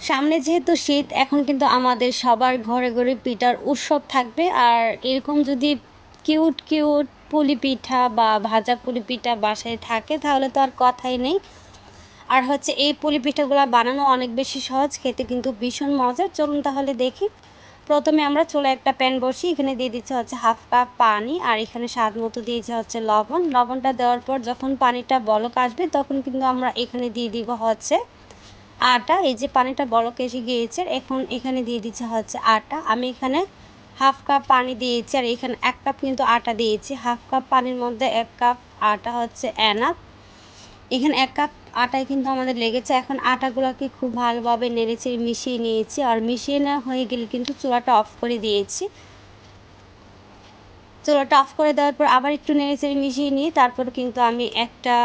সামনে যেহেতু শীত, এখন কিন্তু আমাদের সবার ঘরে ঘরে পিঠার উৎসব থাকবে। আর এরকম যদি কিউট কিউট পুলি পিঠা বা ভাজা পুলি পিঠা বাসায় থাকে, তাহলে তো আর কথাই নেই। আর হচ্ছে এই পুলি পিঠাগুলো বানানো অনেক বেশি সহজ, খেতে কিন্তু ভীষণ মজার চলুন তাহলে দেখি। প্রথমে আমরা চলে একটা প্যান বসি এখানে দিয়ে দিচ্ছে হচ্ছে হাফ কাপ পানি, আর এখানে স্বাদ মতো দিয়েছে হচ্ছে লবণ। লবণটা দেওয়ার পর যখন পানিটা বলক আসবে, তখন কিন্তু আমরা এখানে দিয়ে দিব হচ্ছে আটা, এই যে পানিটা বড় এসে গিয়েছে, এখন এখানে দিয়ে দিচ্ছে হচ্ছে আটা। আমি এখানে হাফ কাপ পানি দিয়েছি, আর এখানে এক কাপ কিন্তু আটা দিয়েছি। হাফ কাপ পানির মধ্যে এক কাপ আটা হচ্ছে এনাফ। এখানে এক কাপ আটায় কিন্তু আমাদের লেগেছে। এখন আটাগুলোকে খুব ভালোভাবে নেড়েছে মিশিয়ে নিয়েছি, আর মিশিয়ে না হয়ে গেলে কিন্তু চুলাটা অফ করে দিয়েছি। চুলাটা অফ করে দেওয়ার পর আবার একটু নেড়েচেড়ে মিশিয়ে নিয়ে তারপর কিন্তু আমি একটা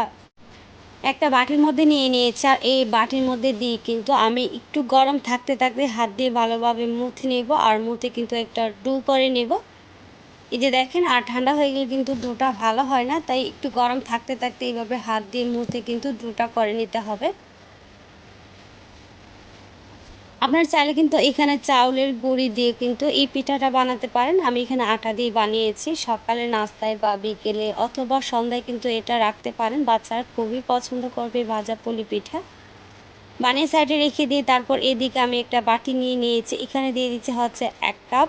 একটা বাটির মধ্যে নিয়ে নিয়েছি, আর এই বাটির মধ্যে দিয়ে কিন্তু আমি একটু গরম থাকতে থাকতে হাত দিয়ে ভালোভাবে মুথে নেব, আর মুথে কিন্তু একটা ডু করে নেব। এই যে দেখেন, আর ঠান্ডা হয়ে গেলে কিন্তু ডুটা ভালো হয় না, তাই একটু গরম থাকতে থাকতে এইভাবে হাত দিয়ে মুথে কিন্তু ডুটা করে নিতে হবে। আপনার চাইলে কিন্তু এখানে চাউলের গুঁড়ি দিয়ে কিন্তু এই পিঠাটা বানাতে পারেন। আমি এখানে আটা দিয়ে বানিয়েছি। সকালে নাস্তায় বা বিকেলে অথবা সন্ধ্যায় কিন্তু এটা রাখতে পারেন। বাচ্চারা খুবই পছন্দ করবে ভাজা পুলি পিঠা। বানিয়ে সাইডে রেখে দিয়ে তারপর এদিকে আমি একটা বাটি নিয়ে নিয়েছি। এখানে দিয়ে দিচ্ছি হচ্ছে এক কাপ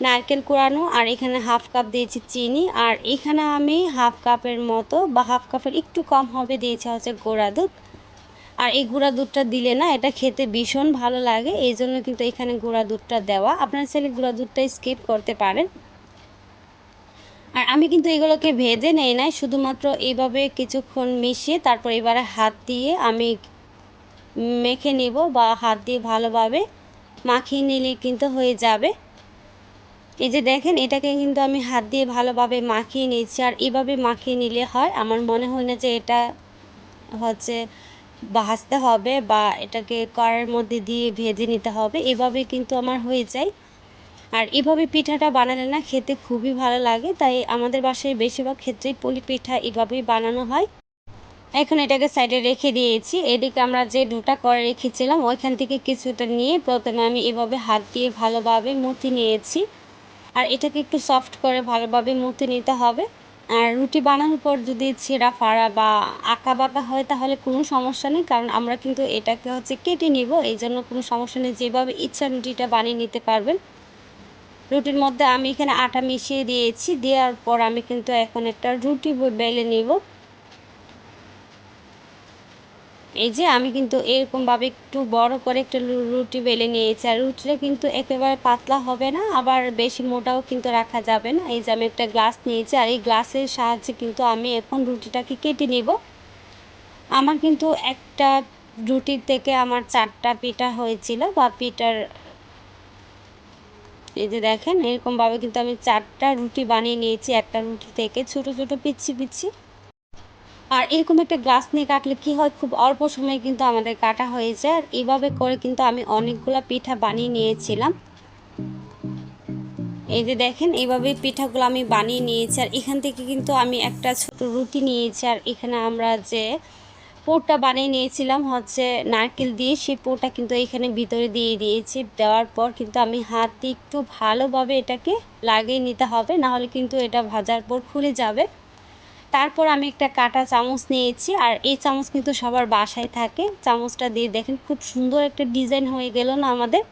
নারকেল কোরানো আর এখানে হাফ কাপ দিয়েছি চিনি। আর এখানে আমি হাফ কাপের মতো বা হাফ কাপের একটু কম হবে দিয়েছি হচ্ছে গোড়া দুধ। আর এই গুঁড়া দুধটা দিলে না, এটা খেতে ভীষণ ভালো লাগে, এই জন্য কিন্তু এখানে গুঁড়া দুধটা দেওয়া। আপনারা চাইলে গুঁড়া দুধটা স্কিপ করতে পারেন। আর আমি কিন্তু এগুলোকে ভেজে নেই নাই, শুধুমাত্র এইভাবে কিছুক্ষণ মিশিয়ে তারপর এবারে হাত দিয়ে আমি মেখে নেব বা হাত দিয়ে ভালোভাবে মাখিয়ে নিলে কিন্তু হয়ে যাবে। এই যে দেখেন, এটাকে কিন্তু আমি হাত দিয়ে ভালোভাবে মাখিয়ে নিয়েছি, আর এভাবে মাখিয়ে নিলে হয়, আমার মনে হয় না যে এটা হচ্ছে ভাজতে হবে বা এটাকে কড়াইয়ের মধ্যে দিয়ে ভেজে নিতে হবে, এভাবে কিন্তু আমার হয়ে যায়। আর এভাবে পিঠাটা বানালে না খেতে খুবই ভালো লাগে, তাই আমাদের বাসায় বেশিরভাগ ক্ষেত্রেই পুলি পিঠা এভাবেই বানানো হয়। এখন এটাকে সাইডে রেখে দিয়েছি, এদিকে আমরা যে দুটা করে রেখেছিলাম ওইখান থেকে কিছুটা নিয়ে প্রথমে আমি এভাবে হাত দিয়ে ভালোভাবে মুথি নিয়েছি। আর এটাকে একটু সফট করে ভালোভাবে মুথে নিতে হবে। আর রুটি বানানোর পর যদি ছেঁড়া ফাড়া বা আঁকা বাঁকা হয়, তাহলে কোনো সমস্যা নেই, কারণ আমরা কিন্তু এটাকে হচ্ছে কেটে নেব। এই জন্য কোনো সমস্যা নেই, যেভাবে ইচ্ছা রুটিটা বানিয়ে নিতে পারবেন। রুটির মধ্যে আমি এখানে আটা মিশিয়ে দিয়েছি, দেওয়ার পর আমি কিন্তু এখন একটা রুটি বেলে নিব। এই যে আমি কিন্তু এরকমভাবে একটু বড় করে একটা রুটি বেলে নিয়েছি, আর রুটিটা কিন্তু একেবারে পাতলা হবে না, আবার বেশি মোটাও কিন্তু রাখা যাবে না। এই যে আমি একটা গ্লাস নিয়েছি, আর এই গ্লাসের সাহায্যে কিন্তু আমি এখন রুটিটাকে কেটে নেব। আমার কিন্তু একটা রুটির থেকে আমার চারটা পিঠা হয়েছিল, বা পিঠার এই যে দেখেন, এরকমভাবে কিন্তু আমি চারটা রুটি বানিয়ে নিয়েছি, একটা রুটি থেকে ছোট ছোট, পিচ্ছি পিচ্ছি। আর এরকম একটা গ্লাস নিয়ে কাটলে কি হয়? খুব অল্প সময়ে কিন্তু আমাদের কাটা হয়ে যায়। আর এইভাবে করে কিন্তু আমি অনেকগুলো পিঠা বানিয়ে নিয়েছিলাম। এই যে দেখেন এইভাবে পিঠাগুলো আমি বানিয়ে নিয়েছি। আর এখান থেকে কিন্তু আমি একটা ছোট রুটি নিয়েছি। আর এখানে আমরা যে পোরটা বানিয়ে নিয়েছিলাম হচ্ছে নারকেল দিয়ে, সেই পোরটা কিন্তু এখানে ভিতরে দিয়ে দিয়েছি। দেওয়ার পর কিন্তু আমি হাত দিয়ে একটু ভালোভাবে এটাকে লাগিয়ে নিতে হবে। নাহলে কিন্তু এটা ভাজার পর খুলে যাবে। তারপর আমি একটা কাটা চামচ নিয়েছি, আর এই চামচ কিন্তু সবার বাসায় থাকে। চামচটা দিয়ে দেখেন খুব সুন্দর একটা ডিজাইন হয়ে গেল না আমাদের।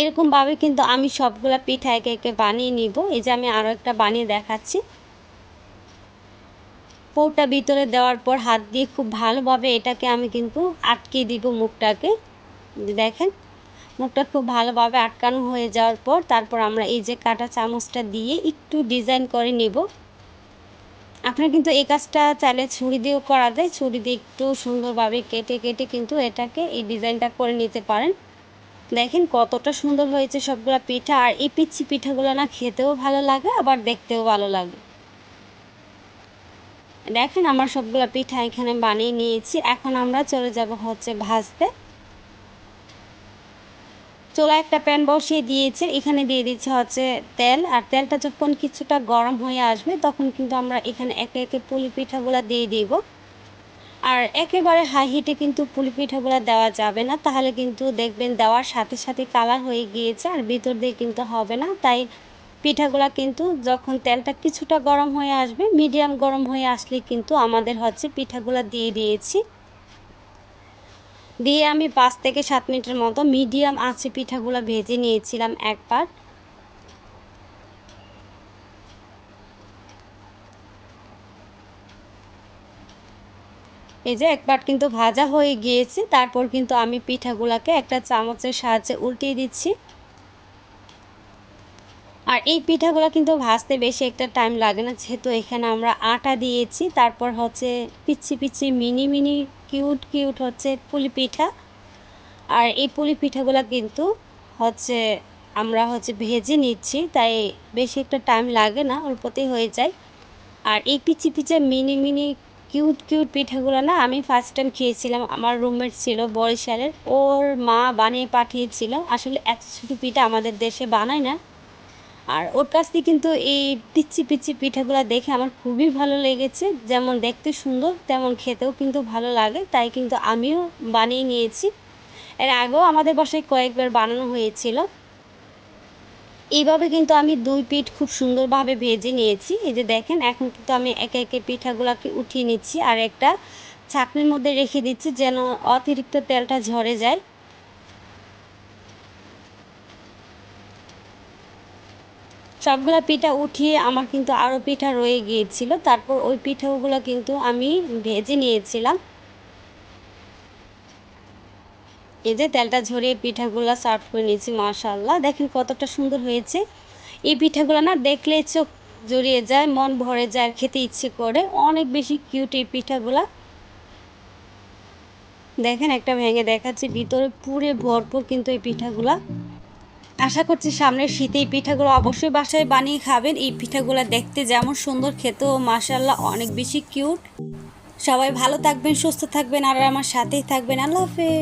এরকমভাবে কিন্তু আমি সবগুলা পিঠা একে একে বানিয়ে নিব। এই যে আমি আরও একটা বানিয়ে দেখাচ্ছি। পৌটা ভিতরে দেওয়ার পর হাত দিয়ে খুব ভালোভাবে এটাকে আমি কিন্তু আটকে দিব মুখটাকে। দেখেন। মুখটা খুব ভালোভাবে আটকানো হয়ে যাওয়ার পর তারপর আমরা এই যে কাটা চামচটা দিয়ে একটু ডিজাইন করে নেব। আপনার কিন্তু এই কাজটা চাইলে ছুরি দিয়েও করা যায়। ছুরি দিয়ে একটু সুন্দরভাবে কেটে কেটে কিন্তু এটাকে এই ডিজাইনটা করে নিতে পারেন। দেখেন কতটা সুন্দর হয়েছে সবগুলো পিঠা। আর এই পিচ্ছি পিঠাগুলো না খেতেও ভালো লাগে, আবার দেখতেও ভালো লাগে। দেখেন আমার সবগুলো পিঠা এখানে বানিয়ে নিয়েছি। এখন আমরা চলে যাব হচ্ছে ভাজতে। চোলা একটা প্যান বসিয়ে দিয়েছে, এখানে দিয়ে দিচ্ছে হচ্ছে তেল, আর তেলটা যখন কিছুটা গরম হয়ে আসবে, তখন কিন্তু আমরা এখানে একে একে পুলি পিঠাগুলো দিয়ে দিব। আর একেবারে হাই হিটে কিন্তু পুলি পিঠাগুলো দেওয়া যাবে না, তাহলে কিন্তু দেখবেন দেওয়ার সাথে সাথে কালার হয়ে গিয়েছে, আর ভিতর দিয়ে কিন্তু হবে না। তাই পিঠাগুলা কিন্তু যখন তেলটা কিছুটা গরম হয়ে আসবে মিডিয়াম গরম হয়ে আসলে কিন্তু আমাদের হচ্ছে পিঠাগুলা দিয়ে দিয়েছি। দিয়ে আমি পাঁচ থেকে সাত মিনিটের মতো মিডিয়াম আঁচে পিঠাগুলো ভেজে নিয়েছিলাম একবার। এই যে একবার কিন্তু ভাজা হয়ে গিয়েছে, তারপর কিন্তু আমি পিঠাগুলাকে একটা চামচের সাহায্যে উল্টিয়ে দিচ্ছি। আর এই পিঠাগুলো কিন্তু ভাজতে বেশি একটা টাইম লাগে না। যেহেতু এখানে আমরা আটা দিয়েছি, তারপর হচ্ছে পিচ্ছি পিচ্ছি মিনি মিনি কিউট কিউট হচ্ছে পুলি পিঠা। আর এই পুলি পিঠাগুলো কিন্তু হচ্ছে আমরা হচ্ছে ভেজে নিচ্ছি, তাই বেশি একটা টাইম লাগে না, অল্পতেই হয়ে যায়। আর এই পিচি পিচে মিনি মিনি কিউট কিউট পিঠাগুলো না, আমি ফার্স্ট টাইম খেয়েছিলাম। আমার রুমমেট ছিল বরিশালের, ওর মা বানিয়ে পাঠিয়েছিল। আসলে ছোটো পিঠা আমাদের দেশে বানায় না। আর ওর কাছ থেকে কিন্তু এই পিচ্ছি পিচ্ছি পিঠাগুলো দেখে আমার খুবই ভালো লেগেছে। যেমন দেখতে সুন্দর, তেমন খেতেও কিন্তু ভালো লাগে, তাই কিন্তু আমিও বানিয়ে নিয়েছি। এর আগেও আমাদের বাসায় কয়েকবার বানানো হয়েছিল। এইভাবে কিন্তু আমি দুই পিঠ খুব সুন্দরভাবে ভেজে নিয়েছি। এই যে দেখেন, এখন কিন্তু আমি একে একে পিঠাগুলোকে উঠিয়ে নিচ্ছি আর একটা ছাকনির মধ্যে রেখে দিচ্ছি যেন অতিরিক্ত তেলটা ঝরে যায়। সবগুলো পিঠা উঠিয়ে আমার কিন্তু আরও পিঠা রয়ে গিয়েছিল। তারপর ওই পিঠাগুলো কিন্তু আমি ভেজে নিয়েছিলাম। এই যে তেলটা ঝরিয়ে পিঠাগুলো সার্ভ করে নিয়েছি মাশাল্লাহ দেখেন কতটা সুন্দর হয়েছে। এই পিঠাগুলো না দেখলে চোখ জড়িয়ে যায়, মন ভরে যায় খেতে ইচ্ছে করে। অনেক বেশি কিউট এই পিঠাগুলা। দেখেন একটা ভেঙে দেখাচ্ছি, ভিতরে পুরে ভরপুর কিন্তু এই পিঠাগুলা। আশা করছি সামনের শীতে এই পিঠাগুলো অবশ্যই বাসায় বানিয়ে খাবেন। এই পিঠাগুলো দেখতে যেমন সুন্দর, খেতেও মাসাল্লাহ অনেক বেশি কিউট। সবাই ভালো থাকবেন, সুস্থ থাকবেন, আর আমার সাথেই থাকবেন। আল্লাহ হাফেজ।